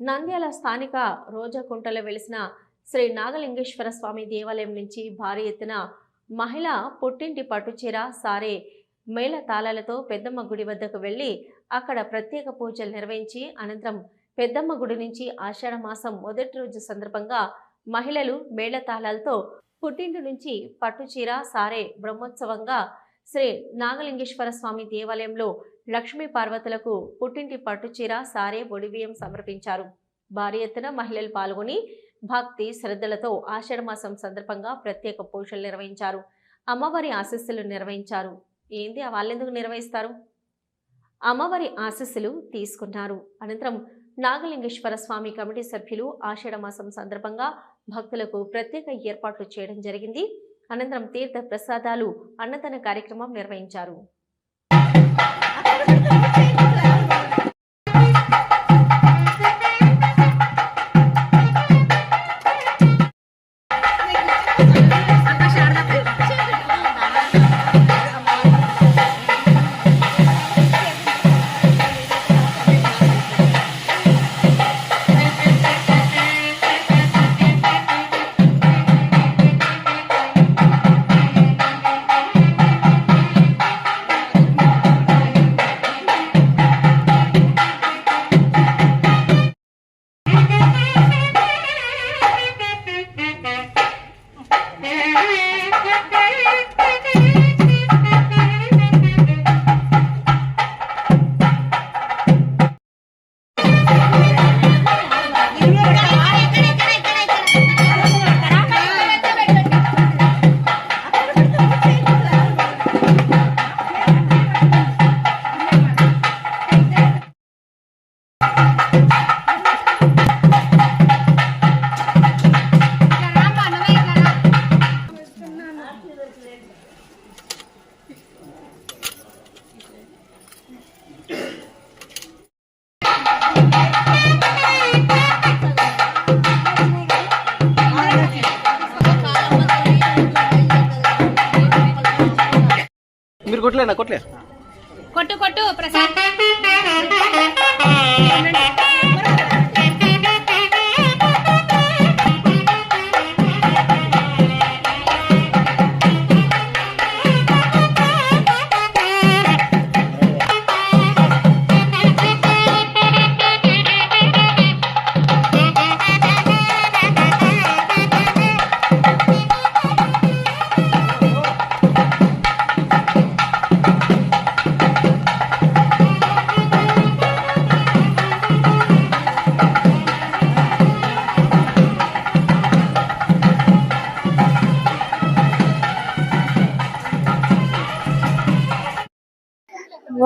నంద్యాల స్థానిక రోజాకుంటలో వెలిసిన శ్రీ నాగలింగేశ్వర స్వామి దేవాలయం నుంచి భారీ ఎత్తున మహిళ పుట్టింటి పట్టుచీర సారే మేళ తాళాలతో పెద్దమ్మ గుడి వద్దకు వెళ్ళి అక్కడ ప్రత్యేక పూజలు నిర్వహించి అనంతరం పెద్దమ్మ గుడి నుంచి ఆషాఢ మాసం మొదటి రోజు సందర్భంగా మహిళలు మేళ తాళాలతో పుట్టింటి నుంచి పట్టుచీర సారే బ్రహ్మోత్సవంగా శ్రీ నాగలింగేశ్వర స్వామి దేవాలయంలో లక్ష్మీ పార్వతులకు పుట్టింటి పట్టుచీర సారే ఒడిబియ్యం సమర్పించారు. భారీ ఎత్తున మహిళలు పాల్గొని భక్తి శ్రద్ధలతో ఆషాఢమాసం సందర్భంగా ప్రత్యేక పూజలు నిర్వహించారు. అమ్మవారి ఆశస్సులు నిర్వహించారు. ఏంది? వాళ్ళెందుకు నిర్వహిస్తారు? అమ్మవారి ఆశస్సులు తీసుకున్నారు. అనంతరం నాగలింగేశ్వర స్వామి కమిటీ సభ్యులు ఆషాఢమాసం సందర్భంగా భక్తులకు ప్రత్యేక ఏర్పాట్లు చేయడం జరిగింది. అనంతరం తీర్థ ప్రసాదాలు అన్నదాన కార్యక్రమం నిర్వహించారు. మీరు కొట్టలేనా కొట్టలే కొట్టు కొట్టు ప్రసాద్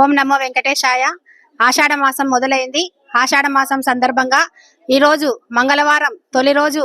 ఓం నమో వెంకటేశాయ. ఆషాఢ మాసం మొదలైంది. ఆషాఢ మాసం సందర్భంగా ఈ రోజు మంగళవారం తొలి రోజు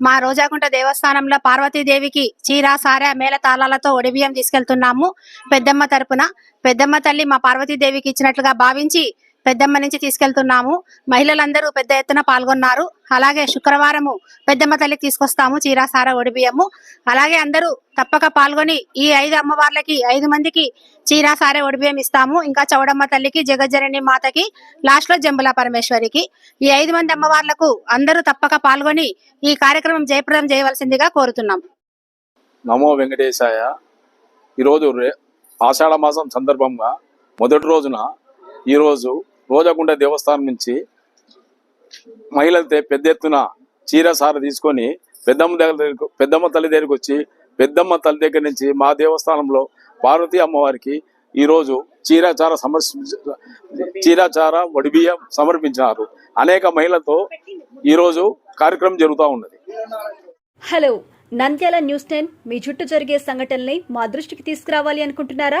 మా రోజాకుంట దేవస్థానంలో పార్వతీదేవికి చీర సార మేళ తాళాలతో ఒడిబియ్యం తీసుకెళ్తున్నాము పెద్దమ్మ తరపున. పెద్దమ్మ తల్లి మా పార్వతీదేవికి ఇచ్చినట్లుగా భావించి పెద్దమ్మ నుంచి తీసుకెళ్తున్నాము. మహిళలందరూ పెద్ద ఎత్తున పాల్గొన్నారు. అలాగే శుక్రవారము పెద్దమ్మ తల్లికి తీసుకొస్తాము చీర సార ఒడిబియ్యము. అలాగే అందరూ తప్పక పాల్గొని ఈ ఐదు అమ్మవార్లకి ఐదు మందికి చీర ఒడిబియ్యం ఇస్తాము. ఇంకా చౌడమ్మ తల్లికి జగజ్జనని మాతకి లాస్ట్లో జంబుల పరమేశ్వరికి. ఈ ఐదు మంది అమ్మవార్లకు అందరూ తప్పక పాల్గొని ఈ కార్యక్రమం జయప్రదం చేయవలసిందిగా కోరుతున్నాం. నమో వెంకటేశాయ. ఈరోజు ఆషాఢ మాసం సందర్భంగా మొదటి రోజున ఈరోజు రోజాగుండ దేవస్థానం నుంచి మహిళలతో పెద్ద ఎత్తున చీరసార తీసుకొని పెద్దమ్మ దగ్గర పెద్దమ్మ తల్లి దగ్గరికి వచ్చి పెద్దమ్మ తల్లి దగ్గర నుంచి మా దేవస్థానంలో పార్వతీ అమ్మవారికి ఈరోజు చీరాచార సమర్ చీరాచార వడిబియ్యం సమర్పించినారు. అనేక మహిళలతో ఈరోజు కార్యక్రమం జరుగుతూ ఉన్నది. హలో నంద్యాల న్యూస్ టెన్ మీ చుట్టూ జరిగే సంఘటనల్ని మా దృష్టికి తీసుకురావాలి అనుకుంటున్నారా?